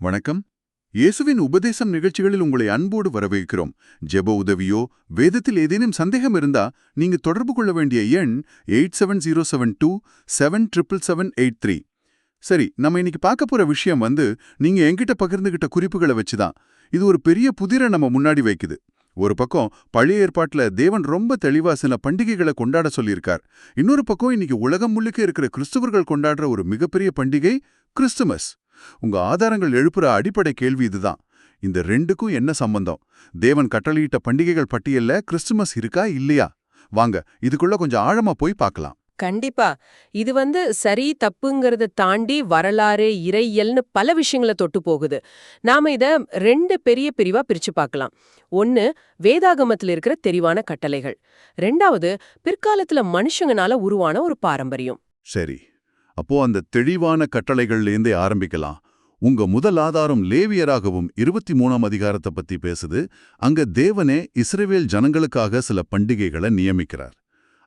வணக்கம். இயேசுவின் உபதேசம் நிகழ்ச்சிகளில் உங்களை அன்போடு வரவேற்கிறோம். ஜெப உதவியோ வேதத்தில் ஏதேனும் சந்தேகம் இருந்தா நீங்க தொடர்பு கொள்ள வேண்டிய எண் eight seven zero seven two seven triple seven eight three. சரி நம்ம இன்னைக்கு பார்க்க போற விஷயம் வந்து நீங்க என்கிட்ட பகிர்ந்துகிட்ட குறிப்புகளை வச்சுதான். இது ஒரு பெரிய புதிரை நம்ம முன்னாடி வைக்குது. ஒரு பக்கம் பழைய ஏற்பாட்டுல தேவன் ரொம்ப தெளிவா சில பண்டிகைகளை கொண்டாட சொல்லியிருக்கார். இன்னொரு பக்கம் இன்னைக்கு உலகம் முழுக்க இருக்கிற கிறிஸ்துவர்கள் கொண்டாடுற ஒரு மிகப்பெரிய பண்டிகை கிறிஸ்துமஸ். உங்க ஆதாரங்கள் எழுப்புற அடிப்படை கேள்வி இதுதான். இந்த ரெண்டுக்கும் என்ன சம்பந்தம்? தேவன் கட்டளையிட்ட பண்டிகைகள் பட்டியல்ல கிறிஸ்துமஸ் இருக்கா இல்லையா? வாங்க இதுக்குள்ள கொஞ்சம் ஆழமா போய் பார்க்கலாம். கண்டிப்பா. இது வந்து சரி தப்புங்கிறத தாண்டி வரலாறு இறையியல்னு பல விஷயங்களை தொட்டு போகுது. நாம இத ரெண்டு பெரிய பிரிவா பிரிச்சு பார்க்கலாம். ஒன்னு வேதாகமத்துல இருக்கிற தெரிவான கட்டளைகள். ரெண்டாவது பிற்காலத்துல மனுஷங்கனால உருவான ஒரு பாரம்பரியம். சரி. அப்போ அந்த தெளிவான கட்டளைகள்லேருந்தே ஆரம்பிக்கலாம். உங்க முதல் ஆதாரம் லேவியராகவும் இருபத்தி மூணாம் அதிகாரத்தை பத்தி பேசுது. அங்க தேவனே இஸ்ரேவேல் ஜனங்களுக்காக சில பண்டிகைகளை நியமிக்கிறார்.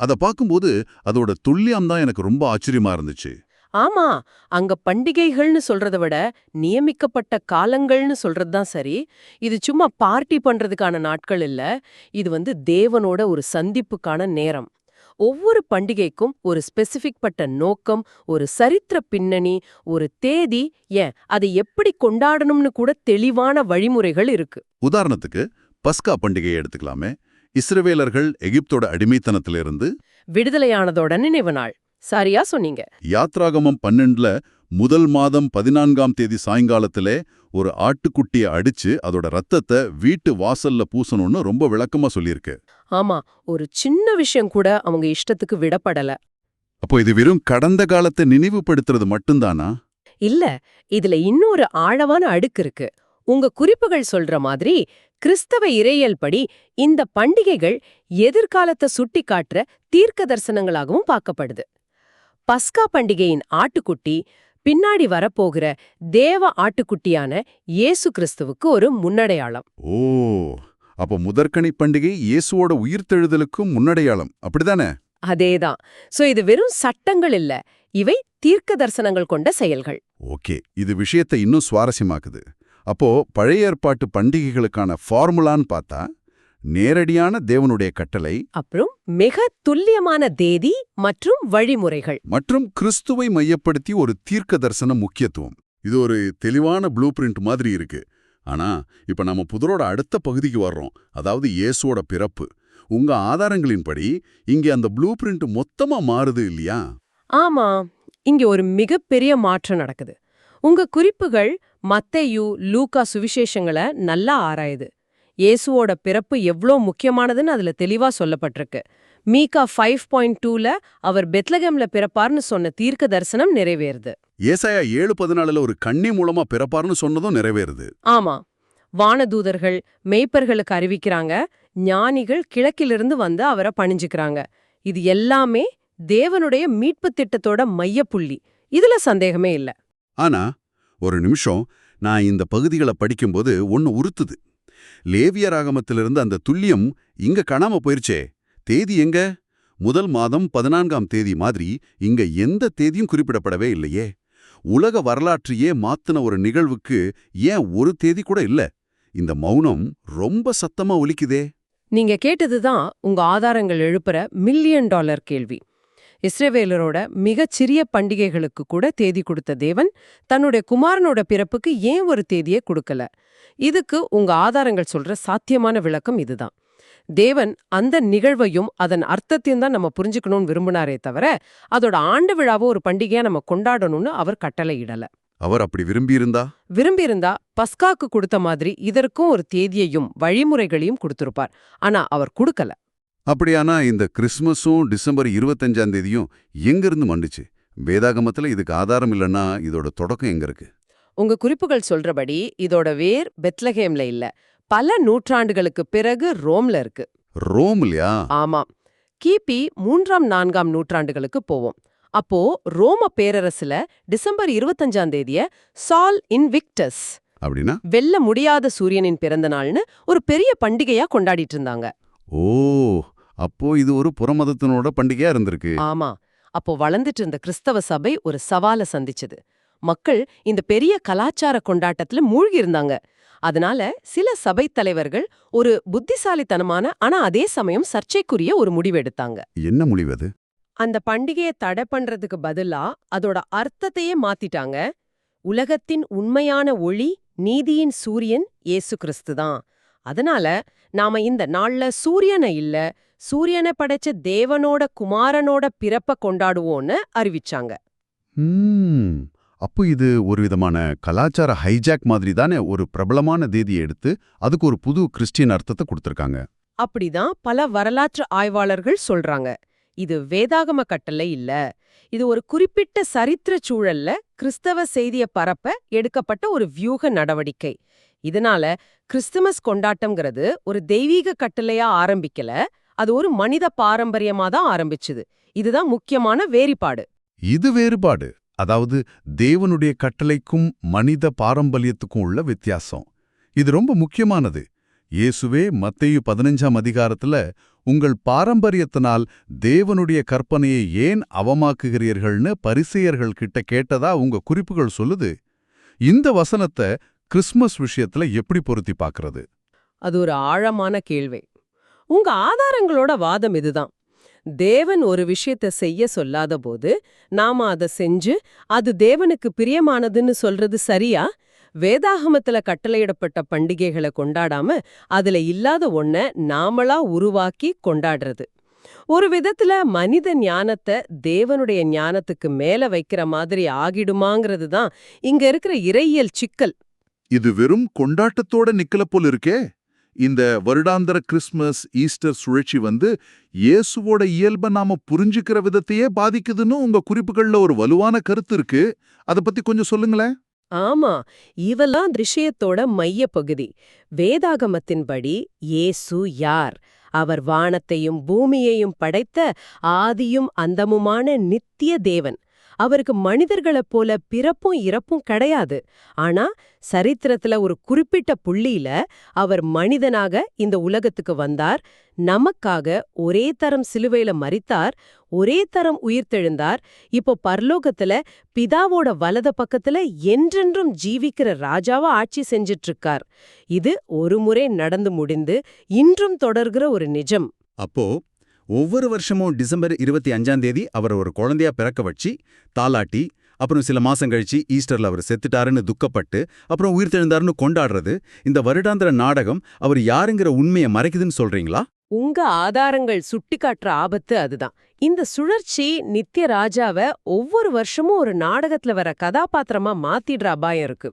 அத பார்க்கும்போது அதோட துல்லியம் தான் எனக்கு ரொம்ப ஆச்சரியமா இருந்துச்சு. ஆமா அங்க பண்டிகைகள்னு சொல்றத விட நியமிக்கப்பட்ட காலங்கள்னு சொல்றதுதான் சரி. இது சும்மா பார்ட்டி பண்றதுக்கான நாட்கள் இல்ல. இது வந்து தேவனோட ஒரு சந்திப்புக்கான நேரம். ஒவ்வொரு பண்டிகைக்கும் ஒரு ஸ்பெசிபிக் பட்ட நோக்கம் ஒரு சரித்திர பின்னணி ஒரு தேதி ஏன்? அதை எப்படி கொண்டாடணும்னு கூட தெளிவான வழிமுறைகள் இருக்கு. உதாரணத்துக்கு பஸ்கா பண்டிகையை எடுத்துக்கலாமே. இஸ்ரவேலர்கள் எகிப்தோட அடிமைத்தனத்திலிருந்து விடுதலையானதோட நினைவு நாள். சரியா சொன்னீங்க. யாத்ராகமம் பன்னெண்டுல முதல் மாதம் பதினான்காம் தேதி சாயங்காலத்திலே ஒரு ஆட்டுக்குட்டியை அடிச்சு அதோட ரத்தத்தை வீட்டு வாசல்ல பூசணும்னு ரொம்ப விளக்கமா சொல்லியிருக்கு. ஆமா ஒரு சின்ன விஷயம் கூட அவங்க இஷ்டத்துக்கு விடப்படல. அப்போ இது வெறும் கடந்த காலத்தை நினைவுபடுத்துறது மட்டும்தானா? இல்ல இதுல இன்னொரு ஆழமான அடுக்கு இருக்கு. உங்க குறிப்புகள் சொல்ற மாதிரி கிறிஸ்தவ இறையியல் படி இந்த பண்டிகைகள் எதிர்காலத்தை சுட்டி காட்டுற தீர்க்க தரிசனங்களாகவும் பார்க்கப்படுது. பஸ்கா பண்டிகையின் ஆட்டுக்குட்டி பின்னாடி வரப்போகிற தேவ ஆட்டுக்குட்டியான இயேசு கிறிஸ்துவுக்கு ஒரு முன்னடையாளம். ஓ அப்போ முதற்கனி பண்டிகை இயேசுவோட உயிர்த்தெழுதலுக்கும் முன்னடையாளம். அப்படிதானே? அதேதான். சோ இது வெறும் சட்டங்கள் இல்ல. இவை தீர்க்க தரிசனங்கள் கொண்ட செயல்கள். ஓகே. இது விஷயத்தை இன்னும் சுவாரஸ்யமாக்குது. அப்போ பழைய ஏற்பாட்டு பண்டிகைகளுக்கான ஃபார்முலான்னு பார்த்தா நேரடியான தேவனுடைய கட்டளை அப்புறம் மிக துல்லியமான தேதி மற்றும் வழிமுறைகள். மற்றும் கிறிஸ்துவை மையப்படுத்தி ஒரு தீர்க்க தரிசன முக்கியத்துவம். இது ஒரு தெளிவான ப்ளூ பிரிண்ட் மாதிரி இருக்கு. ஆனா இப்ப நம்ம புதரோட அடுத்த பகுதிக்கு வர்றோம். அதாவது இயேசுவோட பிறப்பு. உங்க ஆதாரங்களின்படி இங்கே அந்த ப்ளூ பிரிண்ட் மொத்தமா மாறுது இல்லையா? ஆமா. இங்க ஒரு மிகப்பெரிய மாற்றம் நடக்குது. உங்க குறிப்புகள் மத்தேயு லூக்கா சுவிசேஷங்களை நல்லா ஆராயுது. இயேசுவோட பிறப்பு எவ்ளோ முக்கியமானதுன்னு அதுல தெளிவா சொல்லப்பட்டிருக்கு. மீகா ஃபைவ் பாயிண்ட் டூல அவர் பெத்லகம்ல பிறப்பார்னு சொன்ன தீர்க்க தரிசனம் நிறைவேறுது. ஏசாயா ஏழு பதினாலுல ஒரு கண்ணி மூலமா பிறப்பார்னு சொன்னதும் நிறைவேறுது. ஆமா. வானதூதர்கள் மெய்ப்பர்களுக்கு அறிவிக்கிறாங்க ஞானிகள் கிழக்கிலிருந்து வந்து அவரை பணிஞ்சுக்கிறாங்க. இது எல்லாமே தேவனுடைய மீட்பு திட்டத்தோட மையப்புள்ளி. இதுல சந்தேகமே இல்ல. ஆனா ஒரு நிமிஷம் நான் இந்த பகுதிகளை படிக்கும்போது ஒன்னு உறுத்துது. லேவியராகமத்திலிருந்து அந்த துல்லியம் இங்க காணாம போயிருச்சே. தேதி எங்க? முதல் மாதம் பதினான்காம் தேதி மாதிரி இங்க எந்த தேதியும் குறிப்பிடப்படவே இல்லையே. உலக வரலாற்றையே மாத்துன ஒரு நிகழ்வுக்கு ஏன் ஒரு தேதி கூட இல்ல? இந்த மௌனம் ரொம்ப சத்தமா ஒலிக்குதே. நீங்க கேட்டதுதான் உங்க ஆதாரங்கள் எழுப்புற மில்லியன் டாலர் கேள்வி. இஸ்ரேவேலரோட மிகச்சிறிய பண்டிகைகளுக்கு கூட தேதி கொடுத்த தேவன் தன்னுடைய குமாரனோட பிறப்புக்கு ஏன் ஒரு தேதியை கொடுக்கல? இதுக்கு உங்க ஆதாரங்கள் சொல்ற சாத்தியமான விளக்கம் இதுதான். தேவன் அந்த நிகழ்வையும் அதன் அர்த்தத்தையும் தான் நம்ம புரிஞ்சுக்கணும்னு விரும்பினாரே தவிர அதோட ஆண்டு விழாவை ஒரு பண்டிகையா நம்ம கொண்டாடணும்னு அவர் கட்டளையிடல. அவர் அப்படி விரும்பியிருந்தா? விரும்பியிருந்தா பஸ்காக்கு கொடுத்த மாதிரி இதற்கும் ஒரு தேதியையும் வழிமுறைகளையும் கொடுத்திருப்பார். ஆனா அவர் கொடுக்கல. அப்படியானா இந்த கிறிஸ்மஸும் டிசம்பர் இருபத்தஞ்சாம் தேதியும் எங்கிருந்து மண்டுச்சு? வேதாகமத்துல இதுக்கு ஆதாரம் இல்லைன்னா இதோட தொடக்கம் எங்க இருக்கு? உங்க குறிப்புகள் சொல்றபடி இதோட வேர் பெத்லகேம்ல இல்ல. பல நூற்றாண்டுகளுக்கு பிறகு ரோம்ல இருக்கு. ரோம் இல்லையா ஆமாம் கிபி மூன்றாம் நான்காம் நூற்றாண்டுகளுக்கு போவோம். அப்போ ரோம பேரரசுல டிசம்பர் இருபத்தஞ்சாம் தேதிய சால் இன்விக்டஸ் அப்படின்னா? வெல்ல முடியாத சூரியனின் பிறந்த நாள்னு ஒரு பெரிய பண்டிகையா கொண்டாடிட்டு இருந்தாங்க. ஓ அப்போ இது ஒரு புறமதத்தினோட பண்டிகையா இருந்திருக்கு. ஆமா. அப்போ வளர்ந்துட்டு இருந்த கிறிஸ்தவ சபை ஒரு சவால சந்திச்சது. மக்கள் இந்த பெரிய கலாச்சார கொண்டாட்டத்துல மூழ்கி இருந்தாங்க. அதனால சில சபை தலைவர்கள் ஒரு புத்திசாலித்தனமான ஆனா அதே சமயம் சர்ச்சைக்குரிய ஒரு முடிவெடுத்தாங்க என்ன முடிவது அந்த பண்டிகையை தடை பண்றதுக்கு பதிலா அதோட அர்த்தத்தையே மாத்திட்டாங்க. உலகத்தின் உண்மையான ஒளி நீதியின் சூரியன் இயேசு கிறிஸ்து தான். அதனால நாம இந்த நாள்ல சூரியனை இல்ல சூரியனை படைச்ச தேவனோட குமாரனோட பிறப்ப கொண்டாடுவோன்னு அறிவிச்சாங்க. அப்போ இது ஒரு விதமான கலாச்சார ஹைஜாக் மாதிரி தானே ஒரு பிரபலமான தேதியை எடுத்து அதுக்கு ஒரு புது கிறிஸ்டியன் அர்த்தத்தை கொடுத்துருக்காங்க. அப்படிதான் பல வரலாற்று ஆய்வாளர்கள் சொல்றாங்க. இது வேதாகம கட்டளை இல்ல. இது ஒரு குறிப்பிட்ட சரித்திர சூழல்ல கிறிஸ்தவ செய்திய பரப்ப எடுக்கப்பட்ட ஒரு வியூக நடவடிக்கை. இதனால கிறிஸ்துமஸ் கொண்டாட்டம்ங்கிறது ஒரு தெய்வீக கட்டளையா ஆரம்பிக்கல அது ஒரு மனித பாரம்பரியமா தான் ஆரம்பிச்சுது. இதுதான் முக்கியமான வேறுபாடு. இது வேறுபாடு. அதாவது தேவனுடைய கட்டளைக்கும் மனித பாரம்பரியத்துக்கும் உள்ள வித்தியாசம். இது ரொம்ப முக்கியமானது. இயேசுவே மத்தையு பதினஞ்சாம் அதிகாரத்துல உங்கள் பாரம்பரியத்தினால் தேவனுடைய கற்பனையை ஏன் அவமாக்குகிறீர்கள்னு பரிசெயர்கள் கிட்ட கேட்டதா உங்க குறிப்புகள் சொல்லுது. இந்த வசனத்தை கிறிஸ்மஸ் விஷயத்துல எப்படி பொருத்தி பார்க்கறது? அது ஒரு ஆழமான கேள்வி. உங்க ஆதாரங்களோட வாதம் இதுதான். தேவன் ஒரு விஷயத்த செய்ய சொல்லாத போது நாம அதை செஞ்சு அது தேவனுக்கு பிரியமானதுன்னு சொல்றது சரியா? வேதாகமத்துல கட்டளையிடப்பட்ட பண்டிகைகளை கொண்டாடாம அதுல இல்லாத ஒன்ன நாமளா உருவாக்கி கொண்டாடுறது. ஒரு விதத்துல மனித ஞானத்தை தேவனுடைய ஞானத்துக்கு மேல வைக்கிற மாதிரி ஆகிடுமாங்கிறது தான் இங்க இருக்கிற இறையியல் சிக்கல். இது வெறும் கொண்டாட்டத்தோட நிக்கல போல இருக்கே. இந்த வருடாந்திர கிறிஸ்மஸ் ஈஸ்டர் சுழற்சி வந்து இயேசுவோட இயல்பை நாம புரிஞ்சுக்கிற விதத்தையே பாதிக்குதுன்னு உங்க குறிப்புகள்ல ஒரு வலுவான கருத்து இருக்கு. அத பத்தி கொஞ்சம் சொல்லுங்களேன். ஆமா இவெல்லாம் திருஷயத்தோட மைய பகுதி வேதாகமத்தின்படி இயேசு யார்? அவர் வானத்தையும் பூமியையும் படைத்த ஆதியும் அந்தமுமான நித்திய தேவன். அவருக்கு மனிதர்களைப் போல பிறப்பும் இறப்பும் கிடையாது. ஆனா சரித்திரத்துல ஒரு குறிப்பிட்ட புள்ளியில அவர் மனிதனாக இந்த உலகத்துக்கு வந்தார். நமக்காக ஒரே தரம் சிலுவையில மறித்தார் ஒரே தரம் உயிர்த்தெழுந்தார் இப்போ பரலோகத்துல பிதாவோட வலது பக்கத்துல என்றென்றும் ஜீவிக்கிற ராஜாவா ஆட்சி செஞ்சிட்டு இருக்கார் இது ஒரு முறை நடந்து முடிந்து இன்றும் தொடர்கிற ஒரு நிஜம். அப்போ ஒவ்வொரு வருஷமும் டிசம்பர் இருபத்தி அஞ்சாம் தேதி அவர் ஒரு குழந்தையா பிறக்க வச்சு தாலாட்டி அப்புறம் சில மாசம் கழிச்சு ஈஸ்டர்ல அவர் செத்துட்டாருன்னு துக்கப்பட்டு அப்புறம் உயிர் தெழுந்தாருன்னு கொண்டாடுறது இந்த வருடாந்திர நாடகம் அவர் யாருங்கிற உண்மையை மறைக்குதுன்னு சொல்றீங்களா? உங்க ஆதாரங்கள் சுட்டிக்காட்டுற ஆபத்து அதுதான். இந்த சுழற்சி நித்ய ராஜாவை ஒவ்வொரு வருஷமும் ஒரு நாடகத்துல வர கதாபாத்திரமா மாத்திடுற அபாயம் இருக்கு.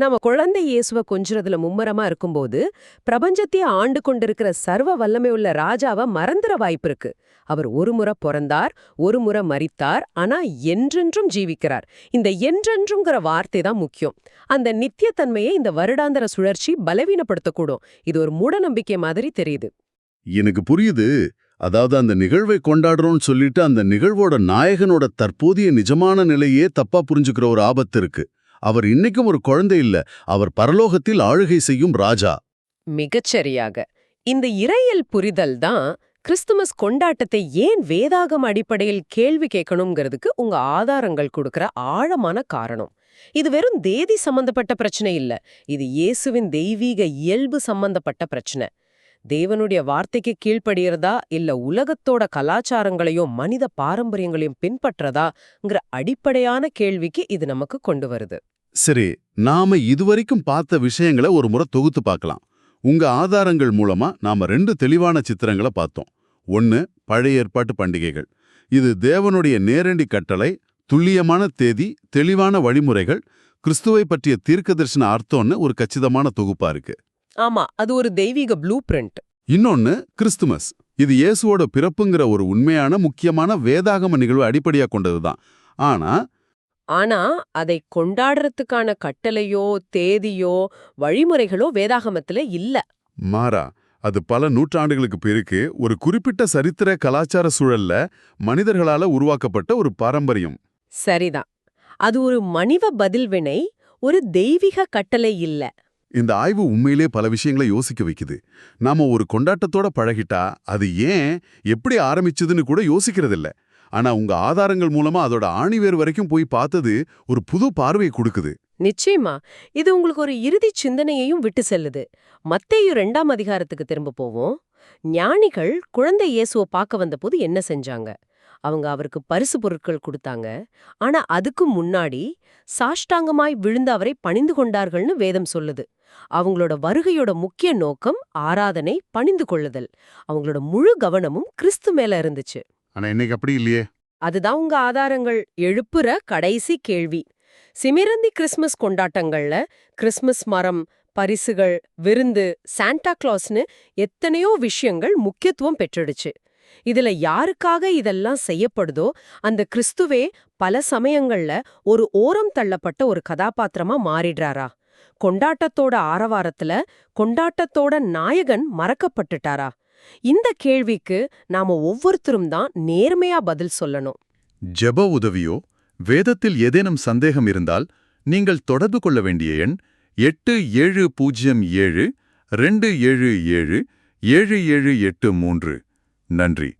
நம்ம குழந்தை இயேசுவ கொஞ்சறதுல மும்மரமா இருக்கும்போது பிரபஞ்சத்தையே ஆண்டு கொண்டிருக்கிற சர்வ வல்லமை உள்ள ராஜாவை மறந்துற வாய்ப்பு இருக்கு. அவர் ஒரு முறை பிறந்தார் ஒரு முறை மறித்தார் ஆனா என்றென்றும் ஜீவிக்கிறார். இந்த என்றென்றும்ங்கிற வார்த்தை தான் முக்கியம். அந்த நித்தியத்தன்மையை இந்த வருடாந்திர சுழற்சி பலவீனப்படுத்தக்கூடும். இது ஒரு மூடநம்பிக்கை மாதிரி தெரியுது. எனக்கு புரியுது. அதாவது அந்த நிகழ்வை கொண்டாடுறோம்னு சொல்லிட்டு அந்த நிகழ்வோட நாயகனோட தற்போதைய நிஜமான நிலையே தப்பா புரிஞ்சுக்கிற ஒரு ஆபத்து இருக்கு. அவர் இன்னைக்கும் ஒரு குழந்தை இல்ல. அவர் பரலோகத்தில் ஆளுகை செய்யும் ராஜா. மிகச்சரியாக. இந்த இறையல் புரிதல் தான் கிறிஸ்துமஸ் கொண்டாட்டத்தை ஏன் வேதாகம் அடிப்படையில் கேள்வி கேட்கணுங்கிறதுக்கு உங்க ஆதாரங்கள் கொடுக்கிற ஆழமான காரணம். இது வெறும் தேதி சம்பந்தப்பட்ட பிரச்சனை இல்ல. இது இயேசுவின் தெய்வீக இயல்பு சம்பந்தப்பட்ட பிரச்சனை. தேவனுடைய வார்த்தைக்கு கீழ்ப்படுகிறதா இல்ல உலகத்தோட கலாச்சாரங்களையும் மனித பாரம்பரியங்களையும் பின்பற்றதாங்கிற அடிப்படையான கேள்விக்கு இது நமக்கு கொண்டு வருது. சரி நாம இதுவரைக்கும் பார்த்த விஷயங்களை ஒரு முறை தொகுத்து பார்க்கலாம். உங்க ஆதாரங்கள் மூலமா நாம ரெண்டு தெளிவான சித்திரங்களை பார்த்தோம். ஒன்னு பழைய ஏற்பாட்டு பண்டிகைகள். இது தேவனுடைய நேரடி கட்டளை துல்லியமான தேதி தெளிவான வழிமுறைகள் கிறிஸ்துவை பற்றிய தீர்க்க தரிசன அர்த்தம்னு ஒரு கச்சிதமான தொகுப்பா இருக்கு. ஆமா அது ஒரு தெய்வீக ப்ளூ பிரிண்ட் இன்னொன்னு கிறிஸ்துமஸ். இது இயேசுவோட பிறப்புங்கிற ஒரு உண்மையான முக்கியமான வேதாகம நிகழ்வு அடிப்படையா கொண்டதுதான். ஆனா ஆனா அதை கொண்டாடுறதுக்கான கட்டளையோ தேதியோ வழிமுறைகளோ வேதாகமத்துல இல்ல. மாறா அது பல நூற்றாண்டுகளுக்கு பிறகு ஒரு குறிப்பிட்ட சரித்திர கலாச்சார சூழல்ல மனிதர்களால உருவாக்கப்பட்ட ஒரு பாரம்பரியம். சரிதான். அது ஒரு மனித பதில்வினை ஒரு தெய்வீக கட்டளை இல்ல. இந்த ஆய்வு உண்மையிலே பல விஷயங்களை யோசிக்க வைக்குது. நாம ஒரு கொண்டாட்டத்தோட பழகிட்டா அது ஏன் எப்படி ஆரம்பிச்சதுன்னு கூட யோசிக்கிறதில்ல. ஆனா உங்க ஆதாரங்கள் மூலமா அதோட ஆணிவேர் வரைக்கும் போய் பார்த்தது ஒரு புது பார்வையை கொடுக்குது. நிச்சயமா. இது உங்களுக்கு ஒரு இறுதி சிந்தனையையும் விட்டு செல்லுது. மத்தையும் ரெண்டாம் அதிகாரத்துக்கு திரும்ப போவோம். ஞானிகள் குழந்தை இயேசுவை பார்க்க வந்தபோது என்ன செஞ்சாங்க? அவங்க அவருக்கு பரிசு பொருட்கள் கொடுத்தாங்க. ஆனா அதுக்கு முன்னாடி சாஷ்டாங்கமாய் விழுந்து அவரை பணிந்து கொண்டார்கள்னு வேதம் சொல்லுது. அவங்களோட வருகையோட முக்கிய நோக்கம் ஆராதனை பணிந்து கொள்ளுதல். அவங்களோட முழு கவனமும் கிறிஸ்து மேல இருந்துச்சு. ஆனா இன்னைக்கு அப்படி இல்லையே. அதுதான் உங்க ஆதாரங்கள். எழுப்புற கடைசி கேள்வி. சிமிரந்தி கிறிஸ்மஸ் கொண்டாட்டங்கள்ல கிறிஸ்மஸ் மரம் பரிசுகள் விருந்து சாண்டா கிளாஸ்னு எத்தனையோ விஷயங்கள் முக்கியத்துவம் பெற்றுடுச்சு. இதுல யாருக்காக இதெல்லாம் செய்யப்படுதோ அந்த கிறிஸ்துவே பல சமயங்கள்ல ஒரு ஓரம் தள்ளப்பட்ட ஒரு கதாபாத்திரமா மாறிடுறாரா. கொண்டாட்டத்தோட ஆரவாரத்துல கொண்டாட்டத்தோட நாயகன் மறக்கப்பட்டுட்டாரா. இந்த கேள்விக்கு நாம ஒவ்வொருத்தரும் தான் நேர்மையா பதில் சொல்லணும். ஜெப உதவியோ வேதத்தில் ஏதேனும் சந்தேகம் இருந்தால் நீங்கள் தொடர்பு கொள்ள வேண்டிய எண் எட்டு ஏழு பூஜ்ஜியம் ஏழு ரெண்டு ஏழு ஏழு ஏழு ஏழு எட்டு மூன்று. நன்றி.